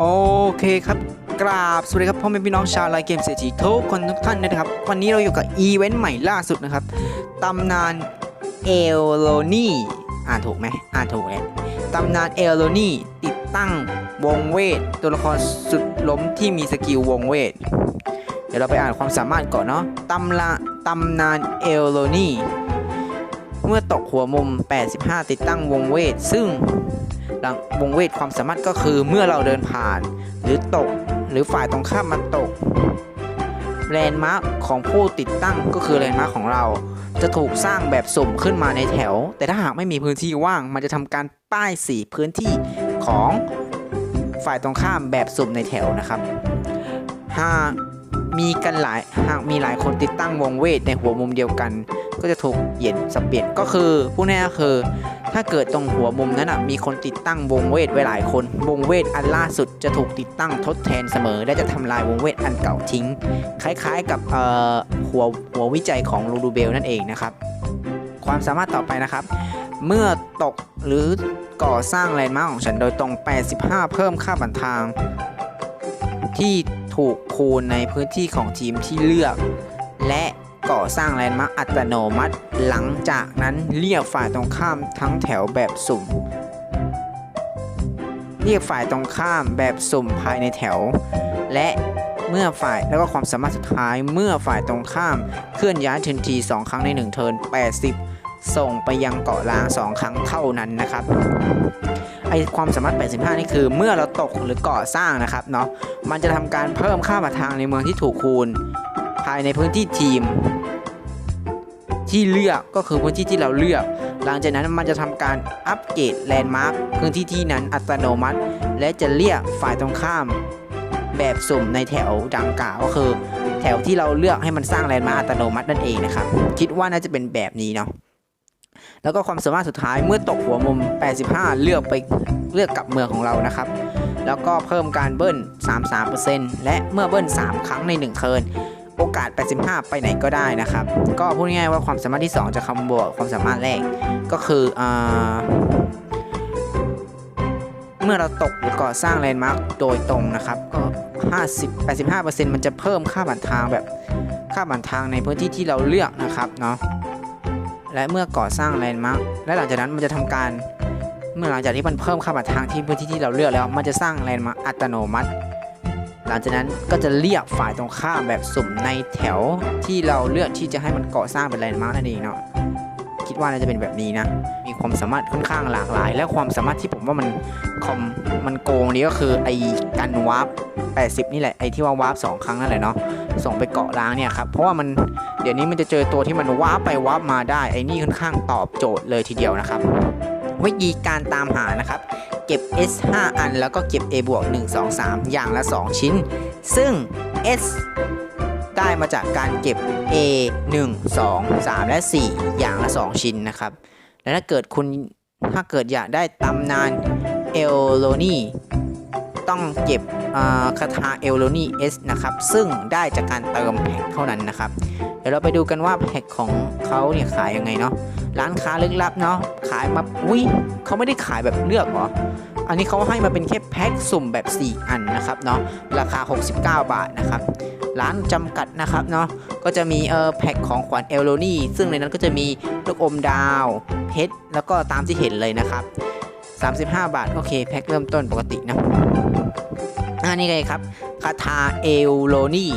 โอเคครับกราบสวัสดีครับพ่อแม่พี่น้องชาวไลเกมเศรษฐีทุกคนทุกท่านนะครับ วันนี้เราอยู่กับอีเวนต์ใหม่ล่าสุดนะครับตำนานเอลโลนี่อ่านถูกไหมอ่านถูกเลยตำนานเอลโลนี่ติดตั้งวงเวท ตัวละครสุดล้มที่มีสกิลวงเวท เดี๋ยวเราไปอ่านความสามารถก่อนเนาะตำละตำนานเอลโลนี่เมื่อตกหัวมุม 85 ติดตั้งวงเวท ซึ่ง หลังวงเวทความสามารถก็คือเมื่อเราเดินผ่าน หรือตกหรือฝ่ายตรงข้ามมันตกแลนด์มาร์คของผู้ติดตั้งก็คือแลนด์มาร์คของเรา จะถูกสร้างแบบสุ่มขึ้นมาในแถว แต่ถ้าหากไม่มีพื้นที่ว่าง มันจะทำการป้ายสีพื้นที่ของฝ่ายตรงข้ามแบบสุ่มในแถวนะครับหากมีกันหลายหากมีหลายคนติดตั้งวงเวทในหัวมุมเดียวกัน ก็จะถูกเหยียนสับเปลี่ยนก็คือผู้แน่ก็คือ ถ้าเกิดตรงหัวมุมนั้นอะมีคนติดตั้งวงเวทไว้หลายคน วงเวทอันล่าสุดจะถูกติดตั้งทดแทนเสมอ และจะทำลายวงเวทอันเก่าทิ้ง คล้ายๆกับหัวหัววิจัยของลูดูเบลนั่นเองนะครับ ความสามารถต่อไปนะครับ เมื่อตกหรือก่อสร้างแลนด์มาร์คของฉันโดยตรง 85 เพิ่มค่าบันทาง ที่ถูกคูณในพื้นที่ของทีมที่เลือก และ ก่อสร้างแลนด์มาร์คอัตโนมัติ หลังจากนั้นเรียกฝ่ายตรงข้ามทั้งแถวแบบสุ่ม เรียกฝ่ายตรงข้ามแบบสุ่มภายในแถว และเมื่อฝ่ายแล้วก็ความสามารถสุดท้ายเมื่อฝ่ายตรงข้ามเคลื่อนย้ายทันที 2 ครั้งใน 1 เทิร์น80 ส่งไปยังเกาะล้าง 2 ครั้งเท่านั้นนะครับไอความสามารถ 85 นี่คือเมื่อเราตกหรือก่อสร้างนะครับเนาะมันจะทำการเพิ่มค่าบัตรทางในเมืองที่ถูกคูณ ภายในพื้นที่ทีม ที่เลือกก็คือพื้นที่ที่เราเลือก หลังจากนั้นมันจะทำการอัปเกรดแลนด์มาร์คพื้นที่ที่นั้นอัตโนมัติ และจะเรียกฝ่ายตรงข้าม แบบสุ่มในแถวดังกล่าวก็คือ แถวที่เราเลือกให้มันสร้างแลนด์มาร์คอัตโนมัตินั่นเองนะครับคิดว่าน่าจะเป็นแบบนี้เนาะแล้วก็ความสามารถสุดท้ายเมื่อตกหัวมุม 85 เลือกไปเลือกกลับเมืองของเรานะครับ แล้วก็เพิ่มการเบิ้ล 33%และเมื่อเบิ้ล 3 ครั้งใน 1 เทิร์น โอกาส 85 ไปไหนก็ได้นะครับ ก็พูดง่ายๆว่าความสามารถที่ 2 จะคำบวกความสามารถแรก ก็คืออเมื่อเราตกหรือก่อสร้างแลนด์มาร์คโดยตรงนะครับก็ 50 85%มันจะเพิ่มค่าบันทางแบบค่าบันทางในพื้นที่ที่เราเลือกนะครับเนาะและเมื่อก่อสร้างแลนด์มาร์คและหลังจากนั้นมันจะทำการ เมื่อหลังจากที่มันเพิ่มค่าบันทางที่พื้นที่ที่เราเลือกแล้ว มันจะสร้างแลนด์มาร์คอัตโนมัติ หลังจากนั้นก็จะเรียกฝ่ายตรงข้ามแบบสุ่มในแถวที่เราเลือกที่จะให้มันก่อสร้างเป็นแลนด์มาร์กนั่นเองเนาะคิดว่าน่าจะเป็นแบบนี้นะ มีความสามารถค่อนข้างหลากหลาย และความสามารถที่ผมว่ามันคอมมันโกงนี้ก็คือไอ้การวาร์ป80 นี่แหละ ไอ้ที่ว่าวาร์ปสองครั้งนั่นแหละเนาะ ส่งไปเกาะล้างเนี่ยครับ เพราะว่ามันเดี๋ยวนี้มันจะเจอตัวที่มันวาร์ปไปวาร์ปมาได้ ไอ้นี่ค่อนข้างตอบโจทย์เลยทีเดียวนะครับ วิธีการตามหานะครับ เก็บ S 5 อัน แล้วก็เก็บ A บวก1 2 3 อย่างละ 2 ชิ้น ซึ่ง S ได้มาจากการเก็บ A 1 2 3 และ 4 อย่างละ 2 ชิ้นนะครับ และถ้าเกิดคุณถ้าเกิดอยากได้ตำนานเอลโลนีต้องเก็บคาถาเอลโลนี S นะครับ ซึ่งได้จากการเติมแพ็คเท่านั้นนะครับ ดี๋ยวเราไปดูกันว่าแพ็คของเขาเนี่ยขายยังไงเนาะร้านค้าลึกลับเนาะขายมาอุ้ยเขาไม่ได้ขายแบบเลือกหรออันนี้เขาให้มาเป็นแค่แพ็คสุ่มแบบ 4 อันนะครับเนาะราคา 69 บาทนะครับร้านจำกัดนะครับเนาะก็จะมีเออแพ็คของขวัญเอลโลนี่ซึ่งในนั้นก็จะมีลูกอมดาว เพชรแล้วก็ตามที่เห็นเลยนะครับ 35 บาท โอเค แพ็คเริ่มต้นปกตินะอันนี้ไงครับคาถาเอลโลนี่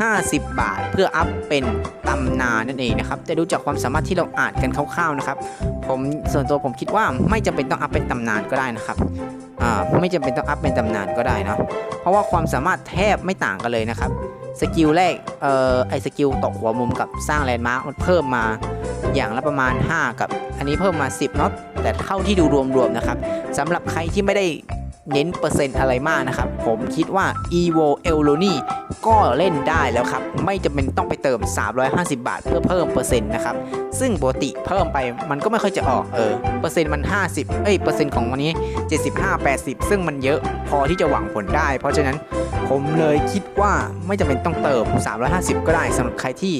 50 บาท เพื่ออัพเป็นตำนานนั่นเองนะครับแต่ดูจากความสามารถที่เราอ่านกันคร่าวๆนะครับผมส่วนตัวผมคิดว่าไม่จำเป็นต้องอัพเป็นตำนานก็ได้นะครับอ่าไม่จำเป็นต้องอัพเป็นตำนานก็ได้นะเพราะว่าความสามารถแทบไม่ต่างกันเลยนะครับสกิลแรกเอ่อไอสกิลตกหัวมุมกับสร้างแลนด์มาร์คมันเพิ่มมาอย่างละประมาณ 5 กับ อันนี้เพิ่มมา 10เนาะแต่เท่าที่ดูรวมๆนะครับสำหรับใครที่ไม่ได้ เน้นเปอร์เซ็นต์อะไรมากนะครับ ผมคิดว่า evo e l o n i ก็เล่นได้แล้วครับ ไม่จำเป็นต้องไปเติม 350 บาท เพื่อเพิ่มเปอร์เซ็นต์นะครับ ซึ่งปกติเพิ่มไปมันก็ไม่ค่อยจะออกเออเปอร์เซ็นต์มัน 50 เอ้ยเปอร์เซ็นต์ของวันนี้ 75 80 ซึ่งมันเยอะพอที่จะหวังผลได้ เพราะฉะนั้นผมเลยคิดว่าไม่จำเป็นต้องเติม 350 ก็ได้สำหรับใครที่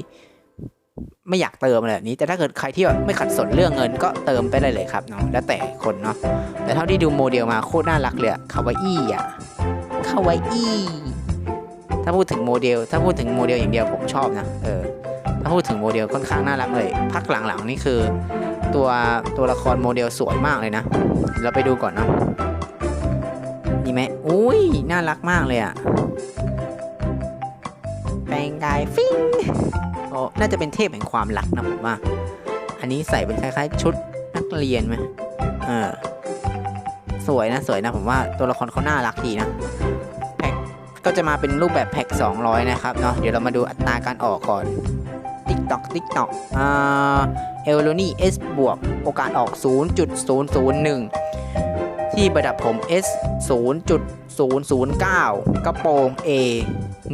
ไม่อยากเติมอะไรแบบนี้ แต่ถ้าเกิดใครที่แบบไม่ขัดสนเรื่องเงินก็เติมไปได้เลยครับเนาะแล้วแต่คนเนาะแต่เท่าที่ดูโมเดลมาโคตรน่ารักเลยคาวาอี้อะคาวาอี้ถ้าพูดถึงโมเดล ถ้าพูดถึงโมเดลอย่างเดียวผมชอบนะเออถ้าพูดถึงโมเดลค่อนข้างน่ารักเลยพักหลังๆนี่คือ ตัวตัวละครโมเดลสวยมากเลยนะ เราไปดูก่อนเนาะนี่ไหมอุ้ยน่ารักมากเลยอะแปลงกายฟิง โอ้น่าจะเป็นเทพแห่งความรักนะผมว่า อันนี้ใส่เป็นคล้ายๆ ชุดนักเรียนไหมเออสวยนะสวยนะผมว่าตัวละครเขาน่ารักดีนะแพ็คก็จะมาเป็นรูปแบบแพ็ค200 นะครับเนาะเดี๋ยวเรามาดูอัตราการออกก่อนติ๊กตอกติ๊กตอกอ่าเอลโลนี่ S บวกโอกาสออก 0.001 ที่ประดับผม S 0.009 กระโปรง A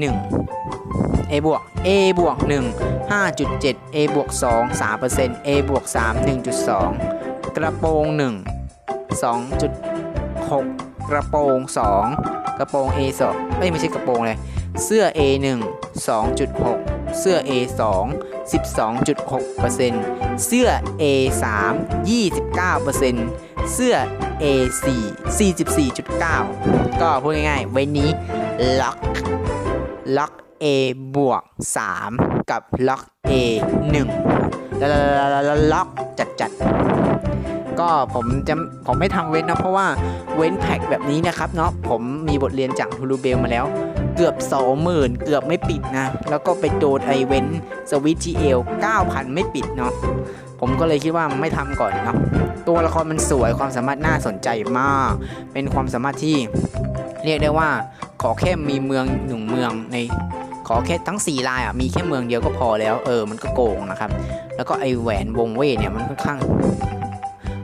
1 A บวก A บวก1 5.7 A บวก2 3% A บวก3 1.2 กระโปรง 1 2.6 กระโปรง 2 กระโปรง A 2เอ้ยไม่ใช่กระโปรงเลย เสื้อ A 1 2.6 เสื้อ A 2 12.6%เสื้อ A 3 29%เสื้อ A 4 44.9 ก็พูดง่ายๆเว้นนี้ล็อกล็อก A บวก 3 กับล็อก A 1แล้วล็อกจัดจัดๆก็ผมจะผมไม่ทำเว้นนะเพราะว่าเว้นแพ็กแบบนี้นะครับเนาะผมมีบทเรียนจากฮูลูเบลมาแล้ว เกือบ 20,000 เกือบไม่ปิดนะ แล้วก็ไปโดนไอเว้นสวิตชีเอล9,000 ไม่ปิดเนาะผมก็เลยคิดว่าไม่ทำก่อนเนาะตัวละครมันสวยความสามารถน่าสนใจมาก เป็นความสามารถที่เรียกได้ว่าขอแค่มีเมืองหนึ่งเมืองใน ขอแค่ทั้ง 4 ลายอะมีแค่เมืองเดียวก็พอแล้ว เออมันก็โกงนะครับ แล้วก็ไอแหวนวงเว่เนี่ยมันค่อนข้าง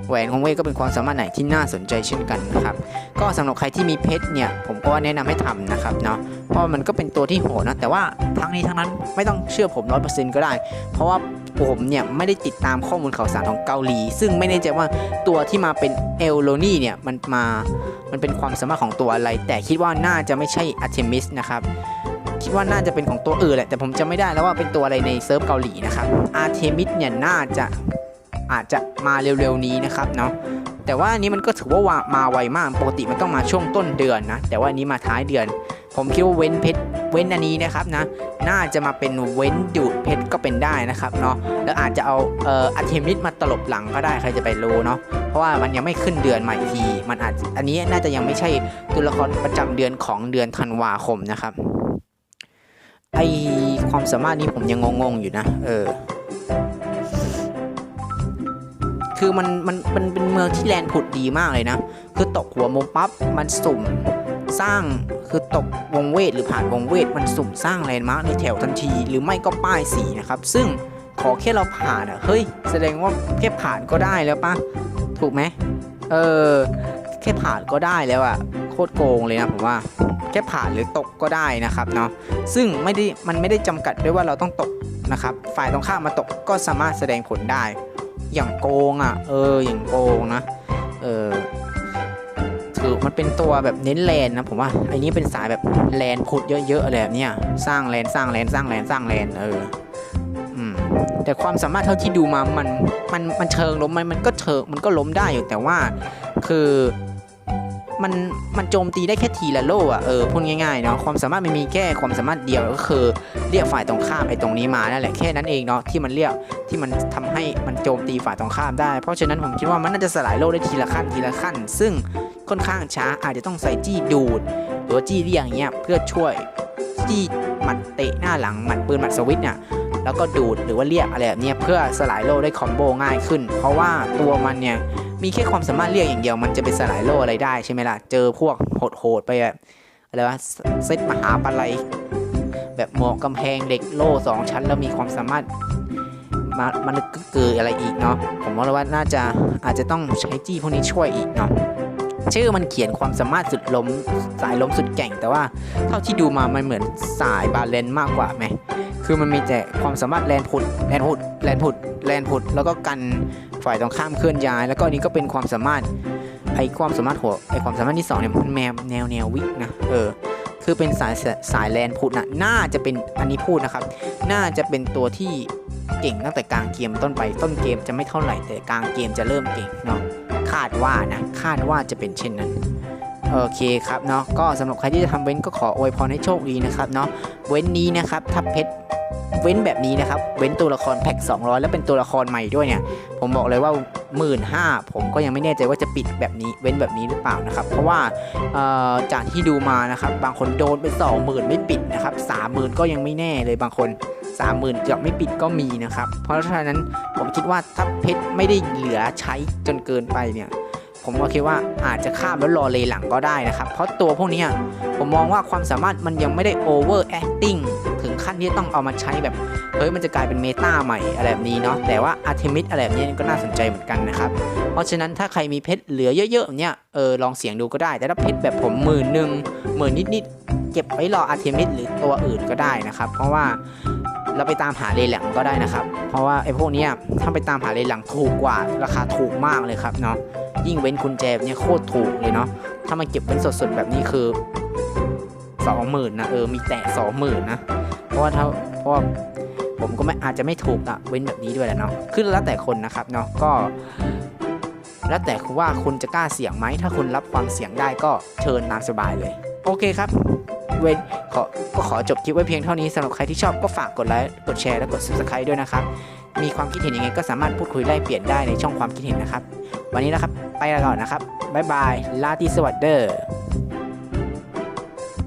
แหวนวงเว่ก็เป็นความสามารถไหนที่น่าสนใจเช่นกันนะครับก็สำหรับใครที่มีเพชรเนี่ยผมก็แนะนำให้ทำนะครับเนาะเพราะมันก็เป็นตัวที่โหดนะแต่ว่าทั้งนี้ทั้งนั้นไม่ต้องเชื่อผมร้อยเปอร์เซ็นต์ก็ได้ เพราะว่าผมเนี่ยไม่ได้ติดตามข้อมูลข่าวสารของเกาหลี ซึ่งไม่แน่ใจว่าตัวที่มาเป็นเอลโลนี่เนี่ยมันมามันเป็นความสามารถของตัวอะไร แต่คิดว่าน่าจะไม่ใช่อาร์เทมิสนะครับ คิดว่าน่าจะเป็นของตัวอื่นแหละ แต่ผมจะไม่ได้แล้วว่าเป็นตัวอะไรในเซิร์ฟเกาหลีนะครับอาร์เทมิสเนี่ยน่าจะอาจจะมาเร็วๆนี้นะครับเนาะแต่ว่าอันนี้มันก็ถือว่าวามาไวมาก ปกติมันต้องมาช่วงต้นเดือนนะ แต่ว่าอันนี้มาท้ายเดือน ผมคิดว่าเว้นเพชรเว้นอันนี้นะครับนะ น่าจะมาเป็นเว้นดูดเพชรก็เป็นได้นะครับเนาะ แล้วอาจจะเอาเอ่ออาร์เทมิสมาตลบหลังก็ได้ใครจะไปรู้เนาะ เพราะว่ามันยังไม่ขึ้นเดือนใหม่ที มันอาจอันนี้น่าจะยังไม่ใช่ตัวละครประจำเดือนของเดือนธันวาคมนะครับ ไอความสามารถนี้ผมยังงงๆอยู่นะ เออ คือมันมันมันเป็นเมืองที่แลนผุดดีมากเลยนะ คือตกหัวมุมปั๊บมันสุ่มสร้างคือตกวงเวทหรือผ่านวงเวทมันสุ่มสร้างแลนด์มาร์กในแถวทันที หรือไม่ก็ป้ายสีนะครับ ซึ่งขอแค่เราผ่านอะเฮ้ย แสดงว่าแค่ผ่านก็ได้แล้วปะถูกไหมเออ แค่ผ่านก็ได้แล้วอะ โคตรโกงเลยนะผมว่าแค่ผ่านหรือตกก็ได้นะครับเนาะซึ่งไม่ได้มันไม่ได้จำกัดด้วยว่าเราต้องตกนะครับฝ่ายตรงข้ามมาตกก็สามารถแสดงผลได้ อย่างโกงอะเอออย่างโกงนะเออถือมันเป็นตัวแบบเน้นแลนนะผมว่าไอ้นี้เป็นสายแบบแลนพุดเยอะๆอะไรแบบเนี้ยสร้างแลนสร้างแลนสร้างแลนสร้างแลนเออแต่ความสามารถเท่าที่ดูมามันมันมันเชิงล้มมันมันก็เชิงมันก็ล้มได้อยู่แต่ว่าคือ มันมันโจมตีได้แค่ทีละโล่อะเออพูดง่ายๆเนาะความสามารถมันมีแค่ความสามารถเดียวก็คือเรียกฝ่ายตรงข้ามไอ้ตรงนี้มานั่นแหละแค่นั้นเองเนาะที่มันเรียกที่มันทำให้มันโจมตีฝ่ายตรงข้ามได้ เพราะฉะนั้นผมคิดว่ามันน่าจะสลายโล่ได้ทีละขั้นทีละขั้น ซึ่งค่อนข้างช้าอาจจะต้องใส่จี้ดูดหรือว่าจี้เรียกอย่างเงี้ยเพื่อช่วยจี้หมัดเตะหน้าหลังหมัดปืนหมัดสวิตเนี่ยแล้วก็ดูดหรือว่าเรียกอะไรแบบเนี้ยเพื่อสลายโล่ได้คอมโบง่ายขึ้น เพราะว่าตัวมันเนี่ย มีแค่ความสามารถเรียกอย่างเดียวมันจะไปสลายโลอะไรได้ใช่ไหมล่ะ เจอพวกโหดๆไปแบบอะไรวะเซตมหาปลัยแบบหมอกกำแพงเหล็กโล่สองชั้นแล้วมีความสามารถมามันกเกิดอะไรอีกเนาะผมว่าว่าน่าจะอาจจะต้องใช้จี้พวกนี้ช่วยอีกเนาะชื่อมันเขียนความสามารถสุดล้มสายล้มสุดแก่ง แต่ว่าเท่าที่ดูมามันเหมือนสายบาเลนมากกว่าไหมคือมันมีแต่ความสามารถแลนพุดแลนพุดแลนพุดแลนพุดแล้วก็กัน ฝ่ายตรงข้ามเคลื่อนย้าย แล้วก็อันนี้ก็เป็นความสามารถไอความสามารถหัวไอความสามารถที่สองเนี่ยมันแนวแนวแนววิกนะเออคือเป็นสายสายแลนพูดนะน่าจะเป็นอันนี้พูดนะครับ น่าจะเป็นตัวที่เก่งตั้งแต่กลางเกมต้นไปต้นเกมจะไม่เท่าไหร่แต่กลางเกมจะเริ่มเก่งเนาะคาดว่านะคาดว่าจะเป็นเช่นนั้น โอเคครับเนาะก็สำหรับใครที่จะทำเว้นก็ขออวยพรให้โชคดีนะครับเนาะเว้นนี้นะครับถ้าเพชรเว้นแบบนี้นะครับ เว้นตัวละครแพ็ก200 แล้วเป็นตัวละครใหม่ด้วยเนี่ย ผมบอกเลยว่า 1 5ื่นผมก็ยังไม่แน่ใจว่าจะปิดแบบนี้ เว้นแบบนี้หรือเปล่านะครับ เพราะว่าจากที่ดูมานะครับ บางคนโดนไป 20,000 ไม่ปิดนะครับ30,000 ก็ยังไม่แน่เลยบางคน 30,000เกือบไม่ปิดก็มีนะครับ เพราะฉะนั้นผมคิดว่าถ้าเพชรไม่ได้เหลือใช้จนเกินไปเนี่ย ผมก็คิดว่าอาจจะข้ามแล้วรอเลหลังก็ได้นะครับ เพราะตัวพวกนี้ผมมองว่าความสามารถมันยังไม่ได้ over acting ถึงขั้นที่ต้องเอามาใช้แบบเฮ้ยมันจะกลายเป็นเมตาใหม่อะไรแบบนี้เนาะแต่ว่าอาร์เทมิสอะไรแบบนี้ก็น่าสนใจเหมือนกันนะครับ เพราะฉะนั้นถ้าใครมีเพชรเหลือเยอะๆเนี่ยเออลองเสี่ยงดูก็ได้ แต่ถ้าเพชรแบบผมหมื่นหนึ่งหมื่นนิดๆเก็บไว้รออาร์เทมิสหรือตัวอื่นก็ได้นะครับ เพราะว่าเราไปตามหาเลหลังก็ได้นะครับ เพราะว่าไอ้พวกนี้ถ้าไปตามหาเลหลังถูกกว่าราคาถูกมากเลยครับเนาะ ยิ่งเว้นกุญแจเนี้ยโคตรถูกเลยเนาะถ้ามันเก็บเป็นสดๆแบบนี้คือสองหมื่นนะเออมีแต่สองหมื่นนะเพราะว่าถ้าเพราะาผมก็ไม่อาจจะไม่ถูกอะเว้นแบบนี้ด้วยแหละเนาะขึ้นแล้วแต่คนนะครับเนาะก็ แล้วแต่คุณว่าคุณจะกล้าเสี่ยงไหมถ้าคุณรับความเสี่ยงได้ก็เชิญตามสบายเลย โอเคครับ เว้นขอก็ขอจบคลิปไว้เพียงเท่านี้สำหรับใครที่ชอบก็ฝากกดไลค์กดแชร์และกด subscribe ด้วยนะครับ มีความคิดเห็นยังไงก็สามารถพูดคุยไล่เปลี่ยนได้ในช่องความคิดเห็นนะครับ วันนี้นะครับ ไปแล้วก่อนนะครับ บ๊ายบาย ลาตีสวัสดี